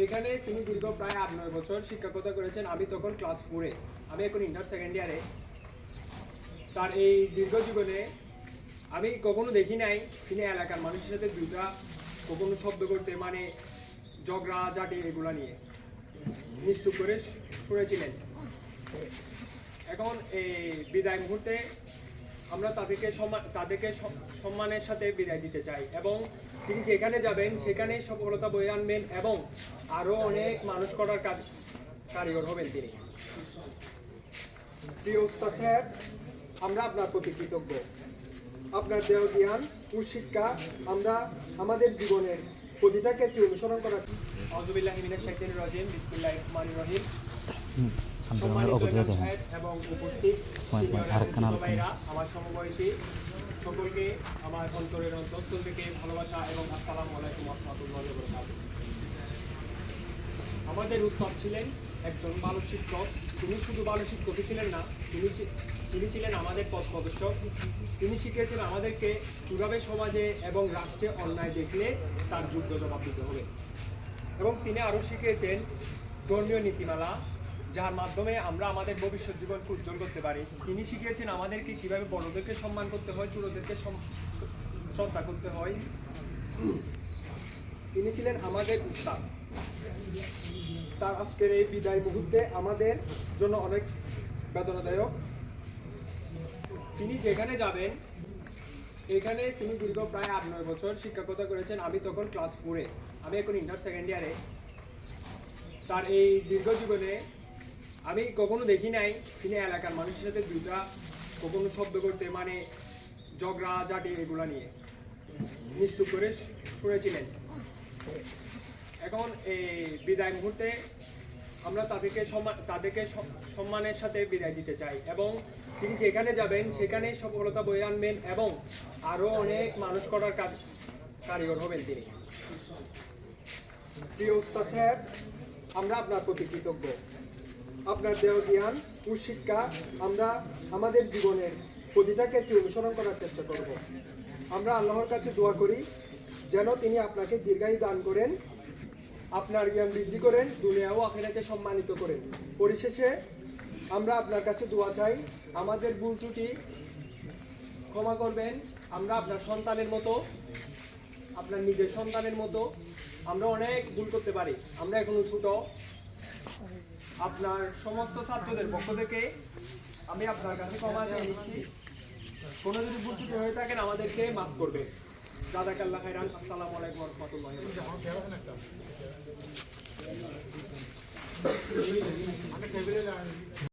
এখানে তিনি দীর্ঘ প্রায় আট নয় বছর শিক্ষকতা করেছেন। আমি তখন ক্লাস ফোরে আমি এখন ইন্টার সেকেন্ড ইয়ারে তার এই দীর্ঘ জীবনে আমি কখনো দেখি নাই তিনি এলাকার মানুষের সাথে দুইটা কখনো শব্দ করতে মানে ঝগড়া জাটি এগুলো নিয়ে নিশ্চুপ করে শুনেছিলেন। এখন এই বিদায় মুহূর্তে আমরা তাদেরকে সম্মান তাদেরকে সম্মানের সাথে বিদায় দিতে চাই। এবং তিনি যেখানে যাবেন সেখানে সফলতা বয়ে আনবেন এবং আরও অনেক মানুষ করার কাজ কারিগর হবেন তিনি। প্রিয় আমরা আপনার প্রতি কৃতজ্ঞ। আপনার দেহ জ্ঞান ও শিক্ষা আমরা আমাদের জীবনের প্রতিটা ক্ষেত্রে অনুসরণ করার অজুবিল্লাহ মিনাশ শাইতানির রাজিম, বিসমিল্লাহির রহমানির রহিম। সম্মানিত ইমাম সাহেব এবং উপস্থিত পয়েন্ট senior আরেক এবং কানাল ছোট ভাইরা, আমার সমবয়সী সকলকে আমার অন্তরের অন্তঃস্থল থেকে ভালোবাসা এবং আসসালামু আলাইকুম রহমতুল্লাহ আমাদের উৎসব ছিলেন একজন ভালো শিক্ষক। তিনি শুধু ভালো শিক্ষকই ছিলেন না তিনি তিনি ছিলেন আমাদের পথ প্রদর্শক। তিনি শিখিয়েছেন আমাদেরকে কীভাবে সমাজে এবং রাষ্ট্রে অন্যায় দেখলে তার যুদ্ধ জবাব দিতে হবে। এবং তিনি আরও শিখিয়েছেন ধর্মীয় নীতিমালা যার মাধ্যমে আমরা আমাদের ভবিষ্যৎ জীবনকে উজ্জ্বল করতে পারি। তিনি শিখিয়েছেন আমাদেরকে কীভাবে বড়দেরকে সম্মান করতে হয় ছোটদেরকে শ্রদ্ধা করতে হয়। তিনি ছিলেন আমাদের উত্তাপ তার আজকের এই বিদায় মুহূর্তে আমাদের জন্য অনেক বেদনাদায়ক। তিনি যেখানে যাবেন, এখানে তিনি দীর্ঘ প্রায় আট নয় বছর শিক্ষকতা করেছেন। আমি তখন ক্লাস ফোরে আমি এখন ইন্টার সেকেন্ড ইয়ারে তার এই দীর্ঘ জীবনে আমি কখনো দেখি নাই তিনি এলাকার মানুষের সাথে দুইটা কখনো শব্দ করতে মানে ঝগড়া জাটি এগুলা নিয়ে। নিশ্চুপ করে শুনেছিলেন এখন এই বিদায় মুহূর্তে আমরা তাদেরকে সম্মান তাদেরকে সম্মানের সাথে বিদায় দিতে চাই এবং তিনি যেখানে যাবেন সেখানে সফলতা বয়ে আনবেন এবং আরও অনেক মানুষ করার কাজ কারিগর হবেন তিনি। প্রিয় উস্তাদ সাহেব, আমরা আপনার প্রতি কৃতজ্ঞ। আপনার দেহ জ্ঞান ও শিক্ষা আমরা আমাদের জীবনের প্রতিটা ক্ষেত্রে অনুসরণ করার চেষ্টা করব। আমরা আল্লাহর কাছে দোয়া করি, যেন তিনি আপনাকে দীর্ঘায়ু দান করেন, আপনার জ্ঞান বৃদ্ধি করেন, দুনিয়া ও আখিরাতে সম্মানিত করেন। পরিশেষে আমরা আপনার কাছে দোয়া চাই, আমাদের ভুল ত্রুটি ক্ষমা করবেন, আমরা আপনার সন্তানের মতো, আপনার নিজের সন্তানের মতো, আমরা অনেক ভুল করতে পারি, আমরা এখনও ছোট। আপনার সমস্ত ছাত্রদের পক্ষ থেকে আমি আপনার কাছে ক্ষমা চেয়ে নিচ্ছি। কোনো যদি ত্রুটি হয়ে থাকেন আমাদেরকে মাফ করবে দাদা কাল্লা খাইরান, আসসালামু আলাইকুম রহমতুল্লাহ